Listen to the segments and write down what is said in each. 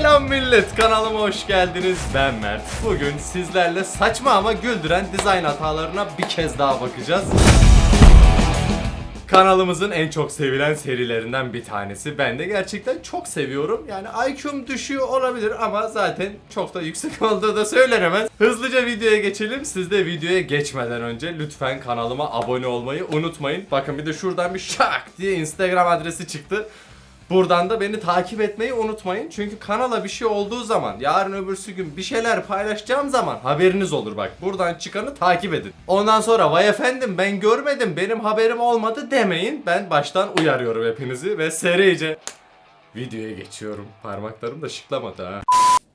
Selam millet kanalıma hoş geldiniz ben Mert Bugün sizlerle saçma ama güldüren dizayn hatalarına bir kez daha bakacağız Kanalımızın en çok sevilen serilerinden bir tanesi. Ben de gerçekten çok seviyorum. Yani IQ'm düşüyor olabilir ama zaten çok da yüksek olduğu da söylenemez. Hızlıca videoya geçelim. Siz de videoya geçmeden önce lütfen kanalıma abone olmayı unutmayın. Bakın bir de şuradan bir şak diye Instagram adresi çıktı. Buradan da beni takip etmeyi unutmayın. Çünkü kanala bir şey olduğu zaman, yarın öbürsü gün bir şeyler paylaşacağım zaman haberiniz olur bak. Buradan çıkanı takip edin. Ondan sonra vay efendim ben görmedim, benim haberim olmadı demeyin. Ben baştan uyarıyorum hepinizi ve serice videoya geçiyorum. Parmaklarım da şıklamadı ha.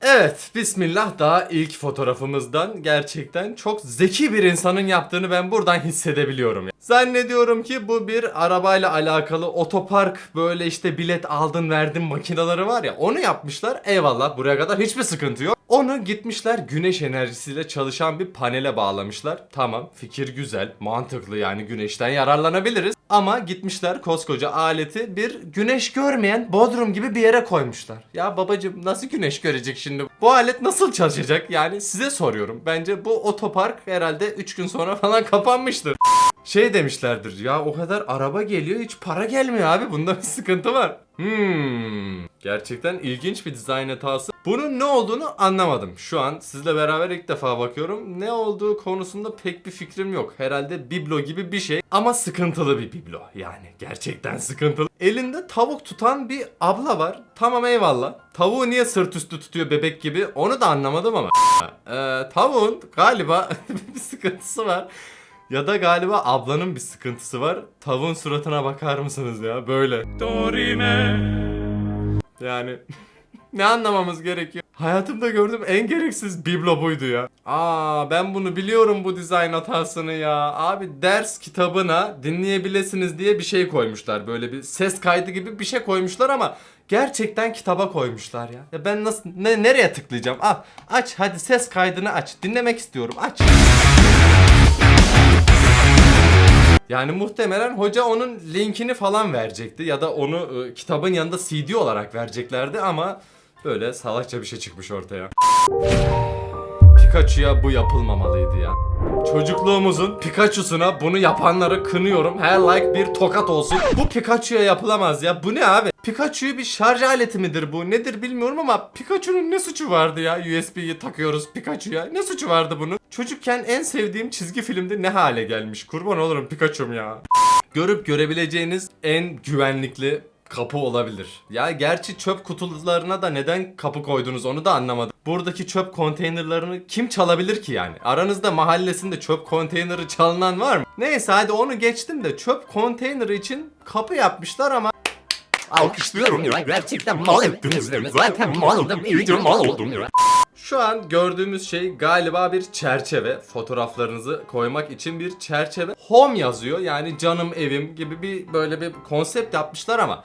Evet, bismillah daha ilk fotoğrafımızdan gerçekten çok zeki bir insanın yaptığını ben buradan hissedebiliyorum. Zannediyorum ki bu bir arabayla alakalı otopark böyle işte bilet aldın verdin makinaları var ya onu yapmışlar. Eyvallah buraya kadar hiçbir sıkıntı yok. Onu gitmişler güneş enerjisiyle çalışan bir panele bağlamışlar. Tamam fikir güzel, mantıklı yani güneşten yararlanabiliriz. Ama gitmişler koskoca aleti bir güneş görmeyen bodrum gibi bir yere koymuşlar. Ya babacım nasıl güneş görecek şimdi? Bu alet nasıl çalışacak? Yani size soruyorum. Bence bu otopark herhalde 3 gün sonra falan kapanmıştır. Şey demişlerdir ya o kadar araba geliyor hiç para gelmiyor abi bunda bir sıkıntı var. Hmm, gerçekten ilginç bir dizayn hatası. Bunun ne olduğunu anlamadım. Şu an sizle beraber ilk defa bakıyorum. Ne olduğu konusunda pek bir fikrim yok. Herhalde biblo gibi bir şey ama sıkıntılı bir biblo. Yani gerçekten sıkıntılı. Elinde tavuk tutan bir abla var. Tamam eyvallah. Tavuğu niye sırt üstü tutuyor bebek gibi onu da anlamadım ama. Ee, tavuğun galiba bir sıkıntısı var. Ya da galiba ablanın bir sıkıntısı var. Tavuğun suratına bakar mısınız ya? Böyle. Yani ne anlamamız gerekiyor? Hayatımda gördüğüm en gereksiz biblo buydu ya. Aa ben bunu biliyorum bu dizayn hatasını ya. Abi ders kitabına dinleyebilirsiniz diye bir şey koymuşlar. Böyle bir ses kaydı gibi bir şey koymuşlar ama gerçekten kitaba koymuşlar ya. Ya ben nasıl ne nereye tıklayacağım? Al aç hadi ses kaydını aç. Dinlemek istiyorum. Aç. Yani muhtemelen hoca onun linkini falan verecekti ya da onu e, kitabın yanında CD olarak vereceklerdi ama böyle salakça bir şey çıkmış ortaya. Pikachu'ya bu yapılmamalıydı ya. Çocukluğumuzun Pikachu'suna bunu yapanları kınıyorum. Her like bir tokat olsun. Bu Pikachu'ya yapılamaz ya. Bu ne abi? Pikachu'yu bir şarj aleti midir bu? Nedir bilmiyorum ama Pikachu'nun ne suçu vardı ya? USB'yi takıyoruz Pikachu'ya. Ne suçu vardı bunun? Çocukken en sevdiğim çizgi filmde ne hale gelmiş? Kurban olurum Pikachu'm ya. Görüp görebileceğiniz en güvenlikli kapı olabilir. Ya gerçi çöp kutularına da neden kapı koydunuz onu da anlamadım. Buradaki çöp konteynerlarını kim çalabilir ki yani? Aranızda mahallesinde çöp konteyneri çalınan var mı? Neyse hadi onu geçtim de çöp konteyneri için kapı yapmışlar ama Alkışlıyorum ya. Gerçekten mal ettiniz. Zaten maldım. İyice mal oldum ya. Şu an gördüğümüz şey galiba bir çerçeve. Fotoğraflarınızı koymak için bir çerçeve. Home yazıyor yani canım evim gibi bir böyle bir konsept yapmışlar ama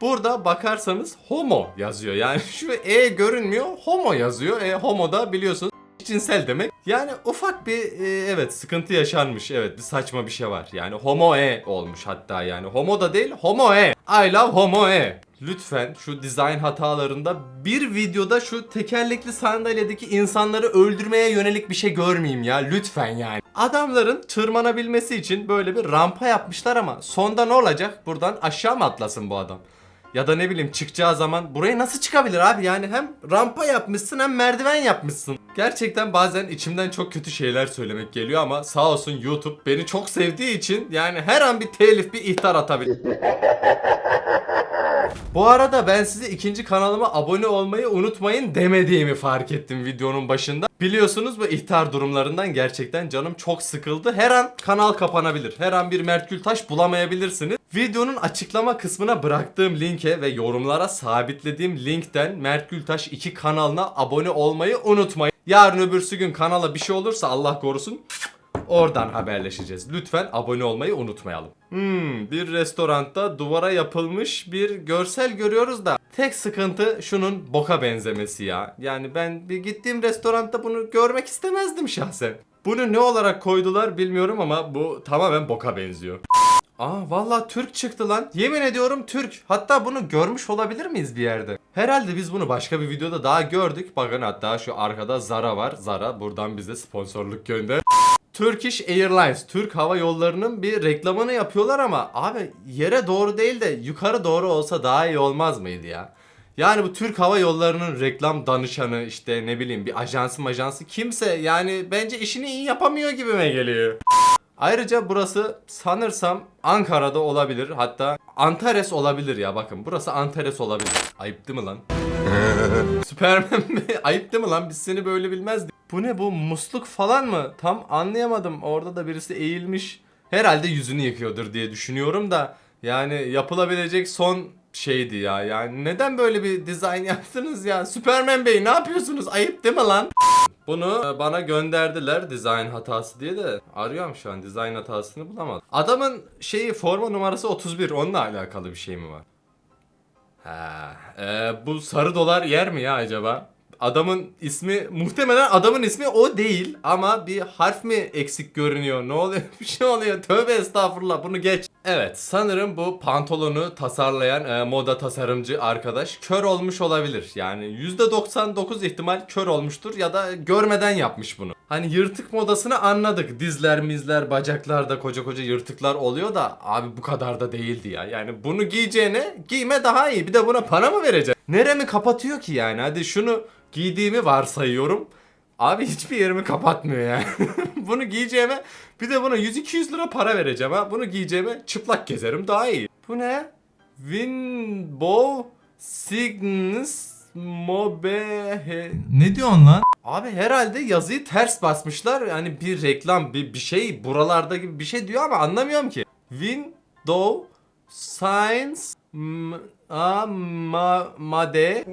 Burada bakarsanız homo yazıyor. Yani şu e görünmüyor homo yazıyor. E homo da biliyorsunuz cinsel demek. Yani ufak bir e, evet sıkıntı yaşanmış. Evet bir saçma bir şey var. Yani homo e olmuş hatta yani. Homo da değil homo e. I love homo e. Lütfen şu dizayn hatalarında bir videoda şu tekerlekli sandalyedeki insanları öldürmeye yönelik bir şey görmeyeyim ya lütfen yani. Adamların tırmanabilmesi için böyle bir rampa yapmışlar ama sonda ne olacak? Buradan aşağı mı atlasın bu adam? Ya da ne bileyim çıkacağı zaman buraya nasıl çıkabilir abi? Yani hem rampa yapmışsın hem merdiven yapmışsın. Gerçekten bazen içimden çok kötü şeyler söylemek geliyor ama sağ olsun YouTube beni çok sevdiği için yani her an bir telif bir ihtar atabilir. Bu arada ben size ikinci kanalıma abone olmayı unutmayın demediğimi fark ettim videonun başında. Biliyorsunuz bu ihtar durumlarından gerçekten canım çok sıkıldı. Her an kanal kapanabilir. Her an bir Mert Gültaş bulamayabilirsiniz. Videonun açıklama kısmına bıraktığım linke ve yorumlara sabitlediğim linkten Mert Gültaş 2 kanalına abone olmayı unutmayın. Yarın öbürsü gün kanala bir şey olursa Allah korusun Oradan haberleşeceğiz. Lütfen abone olmayı unutmayalım. Hmm, bir restoranda duvara yapılmış bir görsel görüyoruz da tek sıkıntı şunun boka benzemesi ya. Yani ben bir gittiğim restoranda bunu görmek istemezdim şahsen. Bunu ne olarak koydular bilmiyorum ama bu tamamen boka benziyor. Aa vallahi Türk çıktı lan. Yemin ediyorum Türk. Hatta bunu görmüş olabilir miyiz bir yerde? Herhalde biz bunu başka bir videoda daha gördük. Bakın hatta şu arkada Zara var. Zara buradan bize sponsorluk gönder. Turkish Airlines, Türk Hava Yolları'nın bir reklamını yapıyorlar ama abi yere doğru değil de yukarı doğru olsa daha iyi olmaz mıydı ya? Yani bu Türk Hava Yolları'nın reklam danışanı işte ne bileyim bir ajansı majansı kimse yani bence işini iyi yapamıyor gibime geliyor. Ayrıca burası sanırsam Ankara'da olabilir. Hatta Antares olabilir ya bakın. Burası Antares olabilir. Ayıp değil mi lan? Süpermen mi? Ayıp değil mi lan? Biz seni böyle bilmezdik. Bu ne bu? Musluk falan mı? Tam anlayamadım. Orada da birisi eğilmiş. Herhalde yüzünü yıkıyordur diye düşünüyorum da. Yani yapılabilecek son şeydi ya. Yani neden böyle bir dizayn yaptınız ya? Süpermen Bey ne yapıyorsunuz? Ayıp değil mi lan? Bunu e, bana gönderdiler dizayn hatası diye de arıyorum şu an dizayn hatasını bulamadım. Adamın şeyi forma numarası 31 onunla alakalı bir şey mi var? Ha, e, bu sarı dolar yer mi ya acaba? Adamın ismi muhtemelen adamın ismi o değil ama bir harf mi eksik görünüyor? Ne oluyor? Bir şey oluyor. Tövbe estağfurullah bunu geç. Evet sanırım bu pantolonu tasarlayan e, moda tasarımcı arkadaş kör olmuş olabilir. Yani %99 ihtimal kör olmuştur ya da görmeden yapmış bunu. Hani yırtık modasını anladık. Dizler mizler bacaklarda koca koca yırtıklar oluyor da abi bu kadar da değildi ya. Yani bunu giyeceğine giyme daha iyi. Bir de buna para mı vereceksin? Neremi kapatıyor ki yani? Hadi şunu giydiğimi varsayıyorum. Abi hiçbir yerimi kapatmıyor yani. bunu giyeceğime bir de buna 100-200 lira para vereceğim ha. Bunu giyeceğime çıplak gezerim daha iyi. Bu ne? Winbow Cygnus Mobe... Ne diyorsun lan? Abi herhalde yazıyı ters basmışlar. Yani bir reklam, bir, bir şey buralarda gibi bir şey diyor ama anlamıyorum ki. Window Science M A ma, Made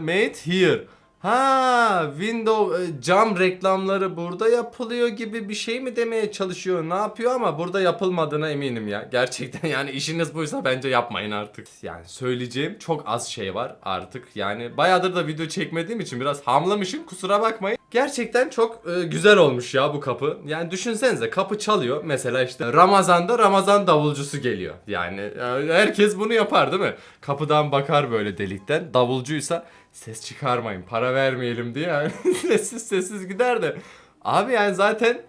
Made here. Ha, window e, cam reklamları burada yapılıyor gibi bir şey mi demeye çalışıyor? Ne yapıyor ama burada yapılmadığına eminim ya. Gerçekten yani işiniz buysa bence yapmayın artık. Yani söyleyeceğim çok az şey var artık. Yani bayağıdır da video çekmediğim için biraz hamlamışım kusura bakmayın. Gerçekten çok e, güzel olmuş ya bu kapı. Yani düşünsenize kapı çalıyor. Mesela işte Ramazan'da Ramazan davulcusu geliyor. Yani e, herkes bunu yapar değil mi? Kapıdan bakar böyle delikten. Davulcuysa ses çıkarmayın para vermeyelim diye sessiz sessiz gider de. Abi yani zaten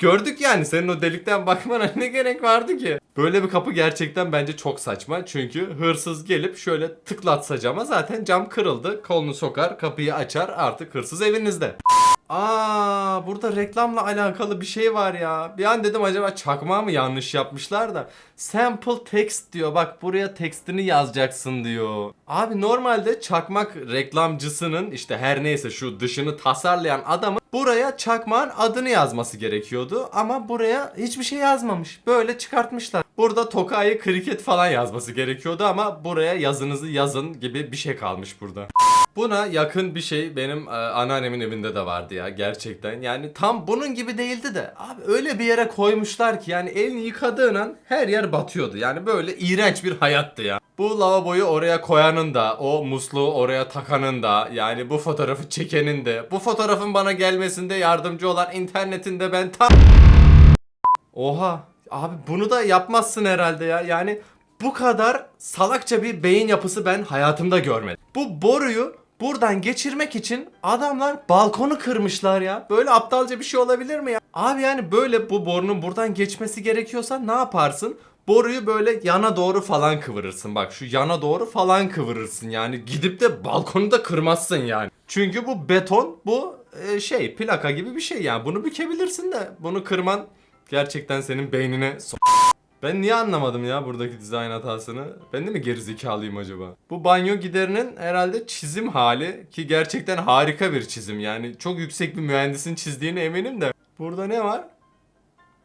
gördük yani senin o delikten bakmana ne gerek vardı ki? Böyle bir kapı gerçekten bence çok saçma. Çünkü hırsız gelip şöyle tıklatsa cama zaten cam kırıldı. Kolunu sokar kapıyı açar artık hırsız evinizde. Aa burada reklamla alakalı bir şey var ya. Bir an dedim acaba çakmağı mı yanlış yapmışlar da. Sample text diyor. Bak buraya tekstini yazacaksın diyor. Abi normalde çakmak reklamcısının işte her neyse şu dışını tasarlayan adamın buraya çakmağın adını yazması gerekiyordu. Ama buraya hiçbir şey yazmamış. Böyle çıkartmışlar. Burada Tokay'ı kriket falan yazması gerekiyordu ama buraya yazınızı yazın gibi bir şey kalmış burada. Buna yakın bir şey benim e, anneannemin evinde de vardı ya gerçekten. Yani tam bunun gibi değildi de abi öyle bir yere koymuşlar ki yani elini yıkadığın an her yer batıyordu. Yani böyle iğrenç bir hayattı ya. Bu lavaboyu oraya koyanın da, o musluğu oraya takanın da, yani bu fotoğrafı çekenin de, bu fotoğrafın bana gelmesinde yardımcı olan internetinde ben tam... Oha abi bunu da yapmazsın herhalde ya. Yani bu kadar salakça bir beyin yapısı ben hayatımda görmedim. Bu boruyu buradan geçirmek için adamlar balkonu kırmışlar ya. Böyle aptalca bir şey olabilir mi ya? Abi yani böyle bu borunun buradan geçmesi gerekiyorsa ne yaparsın? Boruyu böyle yana doğru falan kıvırırsın. Bak şu yana doğru falan kıvırırsın. Yani gidip de balkonu da kırmazsın yani. Çünkü bu beton bu e, şey plaka gibi bir şey yani. Bunu bükebilirsin de bunu kırman gerçekten senin beynine so- ben niye anlamadım ya buradaki dizayn hatasını? Ben de mi gerizekalıyım acaba? Bu banyo giderinin herhalde çizim hali ki gerçekten harika bir çizim. Yani çok yüksek bir mühendisin çizdiğine eminim de. Burada ne var?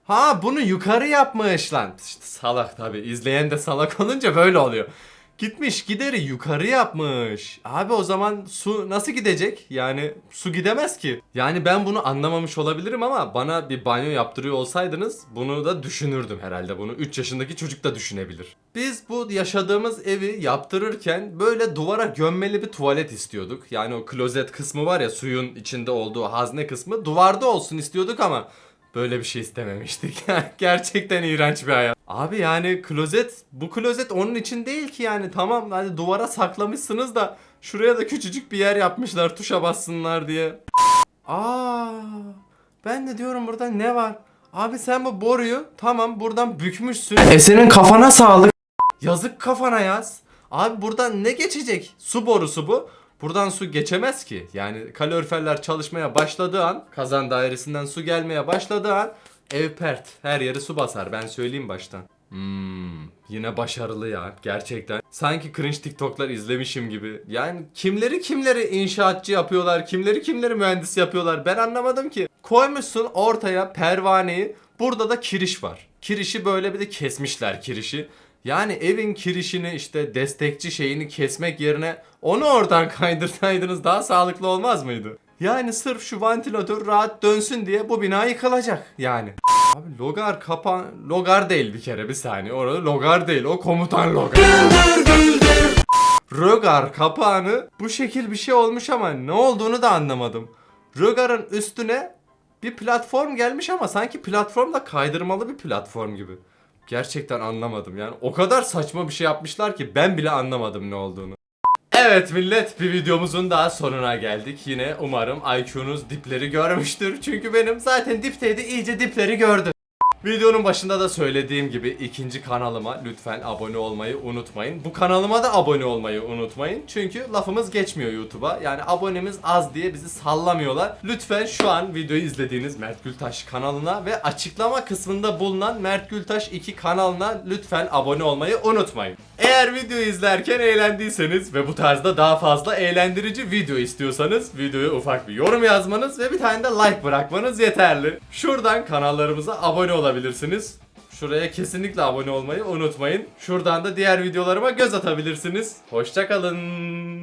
Ha bunu yukarı yapmış lan. İşte salak tabi. İzleyen de salak olunca böyle oluyor. Gitmiş gideri yukarı yapmış. Abi o zaman su nasıl gidecek? Yani su gidemez ki. Yani ben bunu anlamamış olabilirim ama bana bir banyo yaptırıyor olsaydınız bunu da düşünürdüm herhalde. Bunu 3 yaşındaki çocuk da düşünebilir. Biz bu yaşadığımız evi yaptırırken böyle duvara gömmeli bir tuvalet istiyorduk. Yani o klozet kısmı var ya suyun içinde olduğu hazne kısmı duvarda olsun istiyorduk ama böyle bir şey istememiştik. Gerçekten iğrenç bir hayat. Abi yani klozet bu klozet onun için değil ki yani tamam hani duvara saklamışsınız da şuraya da küçücük bir yer yapmışlar tuşa bassınlar diye. Aa, ben de diyorum burada ne var? Abi sen bu boruyu tamam buradan bükmüşsün. E senin kafana sağlık. Yazık kafana yaz. Abi buradan ne geçecek? Su borusu bu. Buradan su geçemez ki. Yani kaloriferler çalışmaya başladığı an, kazan dairesinden su gelmeye başladığı an ev pert. Her yeri su basar. Ben söyleyeyim baştan. Hmm, yine başarılı ya gerçekten. Sanki cringe TikTok'lar izlemişim gibi. Yani kimleri kimleri inşaatçı yapıyorlar, kimleri kimleri mühendis yapıyorlar. Ben anlamadım ki. Koymuşsun ortaya pervaneyi. Burada da kiriş var. Kirişi böyle bir de kesmişler kirişi. Yani evin kirişini işte destekçi şeyini kesmek yerine onu oradan kaydırsaydınız daha sağlıklı olmaz mıydı? Yani sırf şu vantilatör rahat dönsün diye bu bina yıkılacak yani. Abi logar kapan... Logar değil bir kere bir saniye. Orada logar değil o komutan logar. Rögar kapağını bu şekil bir şey olmuş ama ne olduğunu da anlamadım. Rögar'ın üstüne bir platform gelmiş ama sanki platform da kaydırmalı bir platform gibi. Gerçekten anlamadım yani. O kadar saçma bir şey yapmışlar ki ben bile anlamadım ne olduğunu. Evet millet bir videomuzun daha sonuna geldik. Yine umarım IQ'nuz dipleri görmüştür. Çünkü benim zaten dipteydi iyice dipleri gördü. Videonun başında da söylediğim gibi ikinci kanalıma lütfen abone olmayı unutmayın. Bu kanalıma da abone olmayı unutmayın. Çünkü lafımız geçmiyor YouTube'a. Yani abonemiz az diye bizi sallamıyorlar. Lütfen şu an videoyu izlediğiniz Mert Gültaş kanalına ve açıklama kısmında bulunan Mert Gültaş 2 kanalına lütfen abone olmayı unutmayın. Eğer videoyu izlerken eğlendiyseniz ve bu tarzda daha fazla eğlendirici video istiyorsanız videoya ufak bir yorum yazmanız ve bir tane de like bırakmanız yeterli. Şuradan kanallarımıza abone olabilirsiniz. Şuraya kesinlikle abone olmayı unutmayın. Şuradan da diğer videolarıma göz atabilirsiniz. Hoşçakalın.